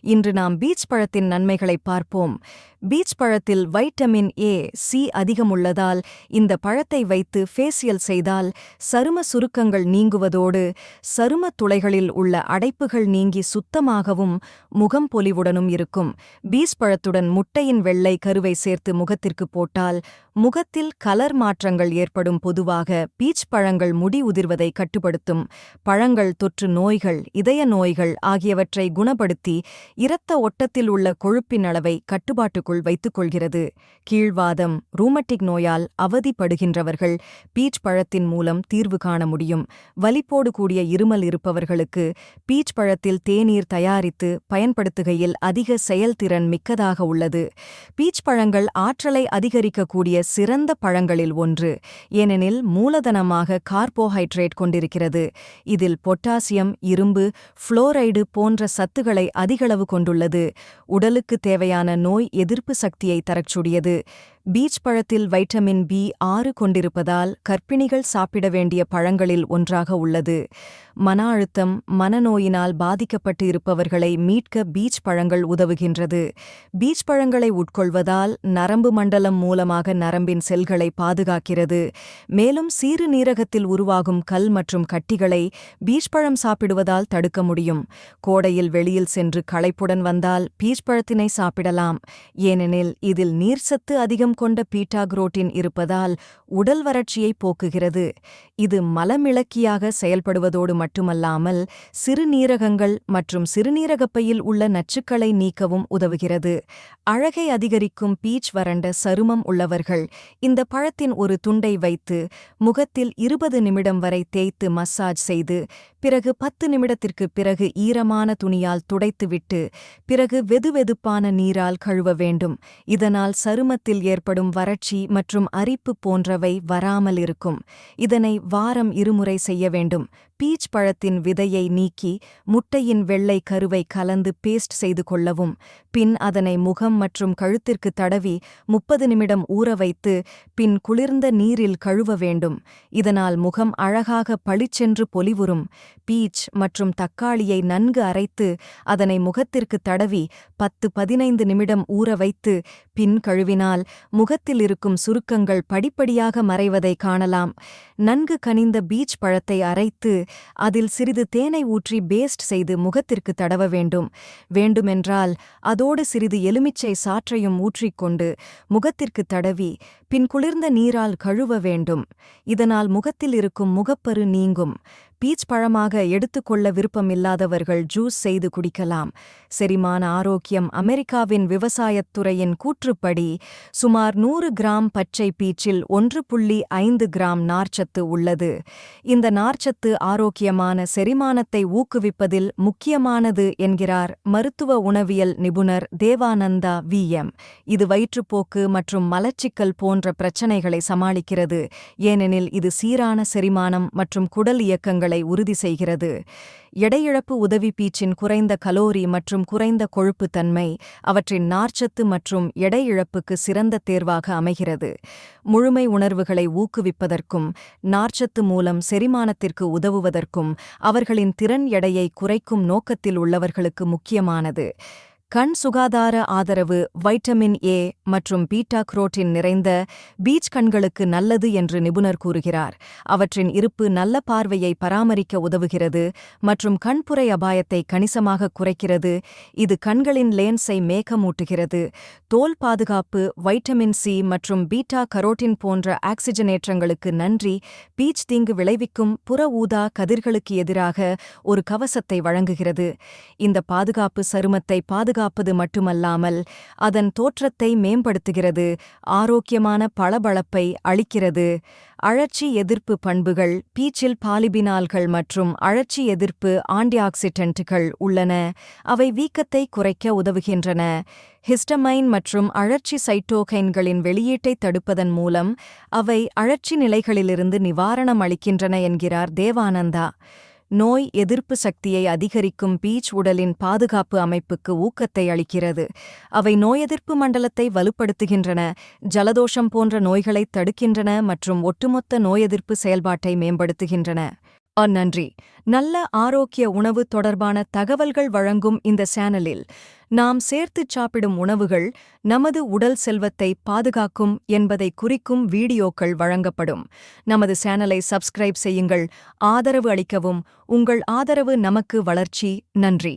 இன்று நாம் பீச் பழத்தின் நன்மைகளை பார்ப்போம். பீச் பழத்தில் வைட்டமின் ஏ சி அதிகம் உள்ளதால் இந்த பழத்தை வைத்து ஃபேசியல் செய்தால் சரும சுருக்கங்கள் நீங்குவதோடு சரும துளைகளில் உள்ள அடைப்புகள் நீங்கி சுத்தமாகவும் முகம் பொலிவுடனும் இருக்கும். பீச் பழத்துடன் முட்டையின் வெள்ளை கருவை சேர்த்து முகத்திற்கு போட்டால் முகத்தில் கலர் மாற்றங்கள் ஏற்படும் பொதுவாக பீச் பழங்கள் முடி உதிர்வதை கட்டுப்படுத்தும். பழங்கள் தொற்று நோய்கள் இதய நோய்கள் ஆகியவற்றை குணப்படுத்தி இரத்த ஒட்டத்தில் உள்ள கொழுப்பின் அளவை கட்டுப்பாட்டுக்குள் வைத்துக் கொள்கிறது கீழ்வாதம் ரூமட்டிக் நோயால் அவதிப்படுகின்றவர்கள் பீச் பழத்தின் மூலம் தீர்வு காண முடியும். வலிப்போடு கூடிய இருமல் இருப்பவர்களுக்கு பீச் பழத்தில் தேநீர் தயாரித்து பயன்படுத்துகையில் அதிக செயல்திறன் மிக்கதாக உள்ளது. பீச் பழங்கள் ஆற்றலை அதிகரிக்கக்கூடிய சிறந்த பழங்களில் ஒன்று. ஏனெனில் மூலதனமாக கார்போஹைட்ரேட் கொண்டிருக்கிறது. இதில் பொட்டாசியம் இரும்பு புளோரைடு போன்ற சத்துக்களை அதிகளவு கொண்டுள்ளது. உடலுக்கு தேவையான நோய் எதிர்ப்பு எதிர்ப்பு சக்தியை தரக்கூடியது பீச் பழத்தில் வைட்டமின் பி ஆறு கொண்டிருப்பதால் கர்ப்பிணிகள் சாப்பிட வேண்டிய பழங்களில் ஒன்றாக உள்ளது. மன அழுத்தம் மனநோயினால் பாதிக்கப்பட்டு இருப்பவர்களை மீட்க பீச் பழங்கள் உதவுகின்றது. பீச் பழங்களை உட்கொள்வதால் நரம்பு மண்டலம் மூலமாக நரம்பின் செல்களை பாதுகாக்கிறது. மேலும் சீறுநீரகத்தில் உருவாகும் கல் மற்றும் கட்டிகளை பீச் பழம் சாப்பிடுவதால் தடுக்க முடியும். கோடையில் வெளியில் சென்று களைப்புடன் வந்தால் பீச் பழத்தினை சாப்பிடலாம். ஏனெனில் இதில் நீர்ச்சத்து அதிகம் கொண்ட பீட்டாக்ரோட்டின் இருப்பதால் உடல் வறட்சியை போக்குகிறது. இது மலமிளக்கியாக செயல்படுவதோடு மட்டுமல்லாமல் சிறுநீரகங்கள் மற்றும் சிறுநீரகப்பையில் உள்ள நச்சுக்களை நீக்கவும் உதவுகிறது. அழகை அதிகரிக்கும் பீச் வறண்ட சருமம் உள்ளவர்கள் இந்த பழத்தின் ஒரு துண்டை வைத்து முகத்தில் இருபது நிமிடம் வரை தேய்த்து மசாஜ் செய்து பிறகு பத்து நிமிடத்திற்கு பிறகு ஈரமான துணியால் துடைத்துவிட்டு பிறகு வெதுவெதுப்பான நீரால் கழுவ வேண்டும். இதனால் சருமத்தில் ஏற்படும் வறட்சி மற்றும் அரிப்பு போன்றவை வராமல் இருக்கும் இதனை வாரம் இருமுறை செய்ய வேண்டும். பீச் பழத்தின் விதையை நீக்கி முட்டையின் வெள்ளை கருவை கலந்து பேஸ்ட் செய்து கொள்ளவும் பின் அதனை முகம் மற்றும் கழுத்திற்கு தடவி முப்பது நிமிடம் ஊற வைத்து பின் குளிர்ந்த நீரில் கழுவ வேண்டும். இதனால் முகம் அழகாக பளிச்சென்று பொலிவுறும். பீச் மற்றும் தக்காளியை நன்கு அரைத்து அதனை முகத்திற்கு தடவி பத்து பதினைந்து நிமிடம் ஊற வைத்து பின் கழுவினால் முகத்தில் இருக்கும் சுருக்கங்கள் படிப்படியாக மறைவதை காணலாம். நன்கு கனிந்த பீச் பழத்தை அரைத்து அதில் சிறிது தேனை ஊற்றி பேஸ்ட் செய்து முகத்திற்கு தடவ வேண்டும். வேண்டுமென்றால் அதோடு சிறிது எலுமிச்சை சாற்றையும் ஊற்றிக்கொண்டு முகத்திற்கு தடவி பின் குளிர்ந்த நீரால் கழுவ வேண்டும். இதனால் முகத்தில் இருக்கும் முகப்பரு நீங்கும். பீச் பழமாக எடுத்துக்கொள்ள விருப்பமில்லாதவர்கள் ஜூஸ் செய்து குடிக்கலாம். செரிமான ஆரோக்கியம் அமெரிக்காவின் விவசாயத் துறையின் கூற்றுப்படி சுமார் நூறு கிராம் பச்சை பீச்சில் ஒன்று புள்ளி ஐந்து கிராம் நார்ச்சத்து உள்ளது. இந்த நார்ச்சத்து ஆரோக்கியமான செரிமானத்தை ஊக்குவிப்பதில் முக்கியமானது என்கிறார் மருத்துவ உணவியல் நிபுணர் தேவானந்தா வி. எம். இது வயிற்றுப்போக்கு மற்றும் மலச்சிக்கல் போன்ற பிரச்சனைகளை சமாளிக்கிறது. ஏனெனில் இது சீரான செரிமானம் மற்றும் குடல் இயக்கங்கள் உறுதி செய்கிறது. எடையிழப்பு உதவி பீச்சின் குறைந்த கலோரி மற்றும் குறைந்த கொழுப்பு தன்மை அவற்றின் நார்ச்சத்து மற்றும் எடை இழப்புக்கு சிறந்த தேர்வாக அமைகிறது. முழுமை உணர்வுகளை ஊக்குவிப்பதற்கும் நார்ச்சத்து மூலம் செரிமானத்திற்கு உதவுவதற்கும் அவர்களின் திறன் எடையை குறைக்கும் நோக்கத்தில் உள்ளவர்களுக்கு முக்கியமானது. கண் சுகாதார ஆதரவு வைட்டமின் ஏ மற்றும் பீட்டா குரோட்டின் நிறைந்த பீச் கண்களுக்கு நல்லது என்று நிபுணர் கூறுகிறார். அவற்றின் இருப்பு நல்ல பார்வையை பராமரிக்க உதவுகிறது மற்றும் கண்புரை அபாயத்தை கணிசமாக குறைக்கிறது. இது கண்களின் லேன்ஸை மேகமூட்டுகிறது. தோல் பாதுகாப்பு வைட்டமின் சி மற்றும் பீட்டா கரோட்டின் போன்ற ஆக்சிஜனேற்றங்களுக்கு நன்றி. பீச் தீங்கு விளைவிக்கும் புற ஊதா கதிர்களுக்கு எதிராக ஒரு கவசத்தை வழங்குகிறது. இந்த பாதுகாப்பு சருமத்தை பாதுகாப்பு பாதுகாப்பது மட்டுமல்லாமல் அதன் தோற்றத்தை மேம்படுத்துகிறது ஆரோக்கியமான பளபளப்பை அளிக்கிறது. அழற்சி எதிர்ப்பு பண்புகள் பீச்சில் பாலிபினால்கள் மற்றும் அழற்சி எதிர்ப்பு ஆன்டிஆக்சிடென்ட்டுகள் உள்ளன. அவை வீக்கத்தை குறைக்க உதவுகின்றன. ஹிஸ்டமைன் மற்றும் அழற்சி சைட்டோகைன்களின் வெளியீட்டை தடுப்பதன் மூலம் அவை அழற்சி நிலைகளிலிருந்து நிவாரணம் அளிக்கின்றன என்கிறார் தேவானந்தா. நோய் எதிர்ப்பு சக்தியை அதிகரிக்கும் பீச் உடலின் பாதுகாப்பு அமைப்புக்கு ஊக்கத்தை அளிக்கிறது. அவை நோயெதிர்ப்பு மண்டலத்தை வலுப்படுத்துகின்றன ஜலதோஷம் போன்ற நோய்களைத் தடுக்கின்றன மற்றும் ஒட்டுமொத்த நோயெதிர்ப்பு செயல்பாட்டை மேம்படுத்துகின்றன. நன்றி நல்ல ஆரோக்கிய உணவு தொடர்பான தகவல்கள் வழங்கும் இந்த சேனலில் நாம் சேர்த்துச் சாப்பிடும் உணவுகள் நமது உடல் செல்வத்தை பாதுகாக்கும் என்பதை குறிக்கும் வீடியோக்கள் வழங்கப்படும். நமது சேனலை சப்ஸ்கிரைப் செய்யுங்கள். ஆதரவு அளிக்கவும் உங்கள் ஆதரவு நமக்கு வளர்ச்சி. நன்றி.